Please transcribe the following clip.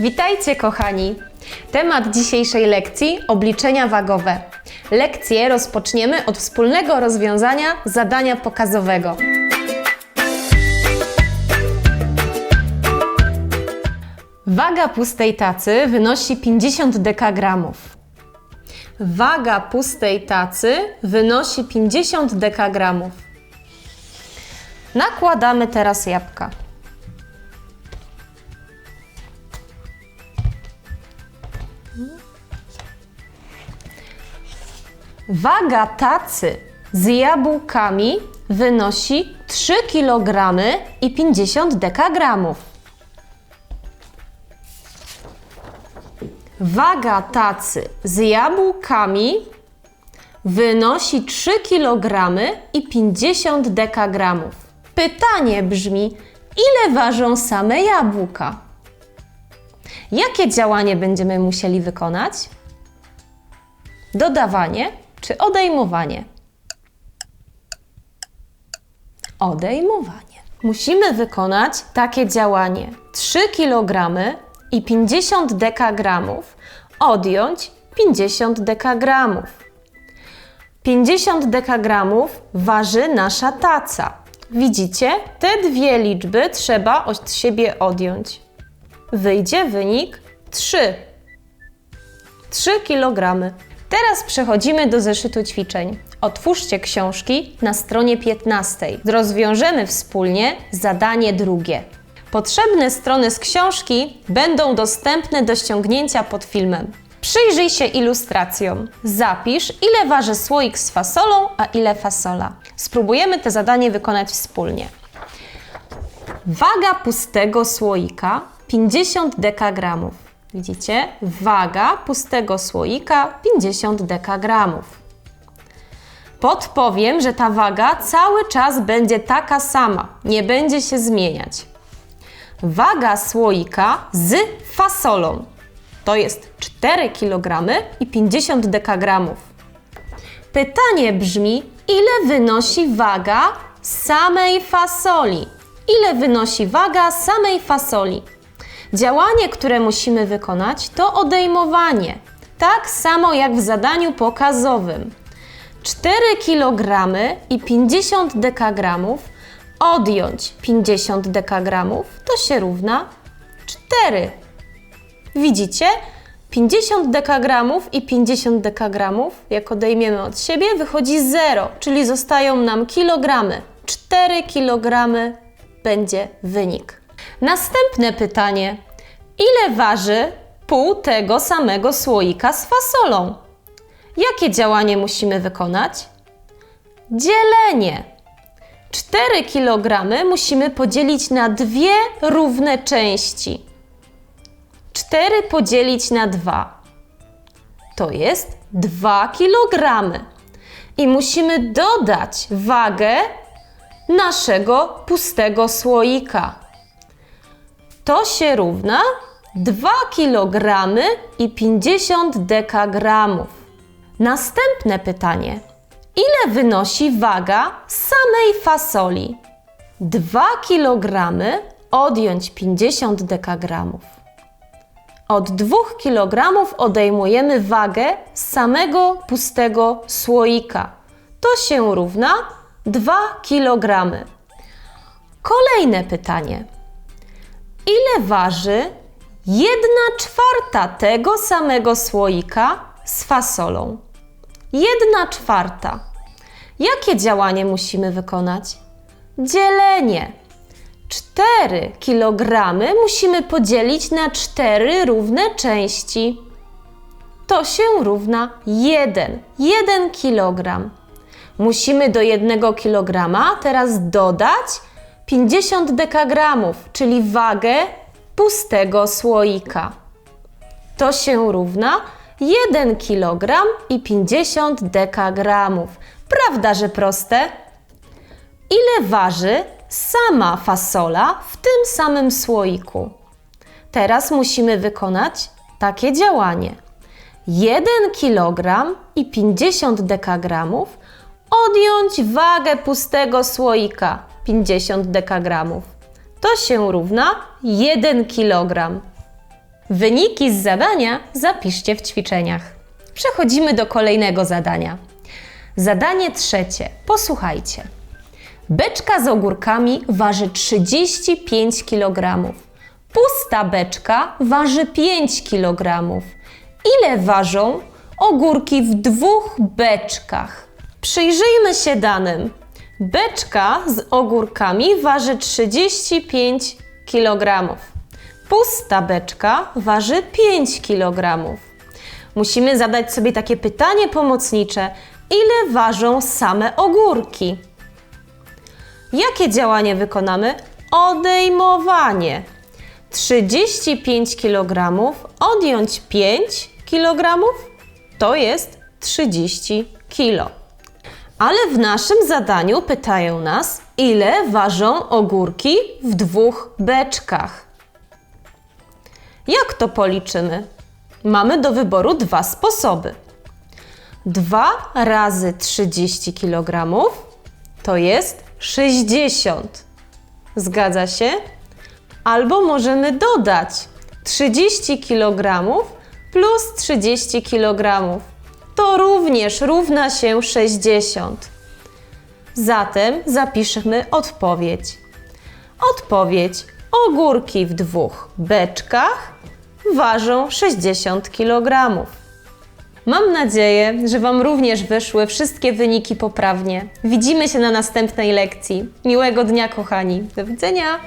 Witajcie kochani! Temat dzisiejszej lekcji obliczenia wagowe. Lekcję rozpoczniemy od wspólnego rozwiązania zadania pokazowego. Waga pustej tacy wynosi 50 dekagramów. Waga pustej tacy wynosi 50 dekagramów. Nakładamy teraz jabłka. Waga tacy z jabłkami wynosi 3 kg i 50 dekagramów. Waga tacy z jabłkami wynosi 3 kg i 50 dekagramów. Pytanie brzmi, ile ważą same jabłka? Jakie działanie będziemy musieli wykonać? Dodawanie czy odejmowanie? Odejmowanie. Musimy wykonać takie działanie. 3 kg i 50 dekagramów odjąć 50 dekagramów. 50 dekagramów waży nasza taca. Widzicie? Te dwie liczby trzeba od siebie odjąć. Wyjdzie wynik 3. 3 kg. Teraz przechodzimy do zeszytu ćwiczeń. Otwórzcie książki na stronie 15. Rozwiążemy wspólnie zadanie drugie. Potrzebne strony z książki będą dostępne do ściągnięcia pod filmem. Przyjrzyj się ilustracjom. Zapisz, ile waży słoik z fasolą, a ile fasola. Spróbujemy to zadanie wykonać wspólnie. Waga pustego słoika 50 dekagramów. Widzicie? Waga pustego słoika 50 dekagramów. Podpowiem, że ta waga cały czas będzie taka sama, nie będzie się zmieniać. Waga słoika z fasolą to jest 4 kg i 50 dekagramów. Pytanie brzmi, ile wynosi waga samej fasoli? Ile wynosi waga samej fasoli? Działanie, które musimy wykonać, to odejmowanie. Tak samo jak w zadaniu pokazowym. 4 kg i 50 dekagramów odjąć 50 dekagramów to się równa 4. Widzicie? 50 dekagramów i 50 dekagramów, jak odejmiemy od siebie, wychodzi 0, czyli zostają nam kilogramy. 4 kilogramy będzie wynik. Następne pytanie. Ile waży pół tego samego słoika z fasolą? Jakie działanie musimy wykonać? Dzielenie. 4 kg musimy podzielić na dwie równe części. 4 podzielić na 2 to jest 2 kg. I musimy dodać wagę naszego pustego słoika. To się równa 2 kg i 50 dekagramów. Następne pytanie. Ile wynosi waga samej fasoli? 2 kg odjąć 50 dekagramów. Od 2 kg odejmujemy wagę samego pustego słoika. To się równa 2 kg. Kolejne pytanie. Ile waży 1 czwarta tego samego słoika z fasolą? 1 czwarta. Jakie działanie musimy wykonać? Dzielenie. 4 kg musimy podzielić na 4 równe części. To się równa 1. 1 kg. Musimy do 1 kg teraz dodać 50 dekagramów, czyli wagę pustego słoika. To się równa 1 kg i 50 dekagramów. Prawda, że proste? Ile waży sama fasola w tym samym słoiku? Teraz musimy wykonać takie działanie. 1 kg i 50 dekagramów odjąć wagę pustego słoika 50 dekagramów. To się równa 1 kg. Wyniki z zadania zapiszcie w ćwiczeniach. Przechodzimy do kolejnego zadania. Zadanie trzecie. Posłuchajcie. Beczka z ogórkami waży 35 kg. Pusta beczka waży 5 kg. Ile ważą ogórki w dwóch beczkach? Przyjrzyjmy się danym. Beczka z ogórkami waży 35 kg. Pusta beczka waży 5 kg. Musimy zadać sobie takie pytanie pomocnicze: ile ważą same ogórki? Jakie działanie wykonamy? Odejmowanie. 35 kg odjąć 5 kg to jest 30 kg. Ale w naszym zadaniu pytają nas, ile ważą ogórki w dwóch beczkach. Jak to policzymy? Mamy do wyboru dwa sposoby. 2 razy 30 kg to jest 60. Zgadza się? Albo możemy dodać 30 kg plus 30 kg. To również równa się 60. Zatem zapiszmy odpowiedź. Odpowiedź: ogórki w dwóch beczkach ważą 60 kg. Mam nadzieję, że Wam również wyszły wszystkie wyniki poprawnie. Widzimy się na następnej lekcji. Miłego dnia, kochani. Do widzenia!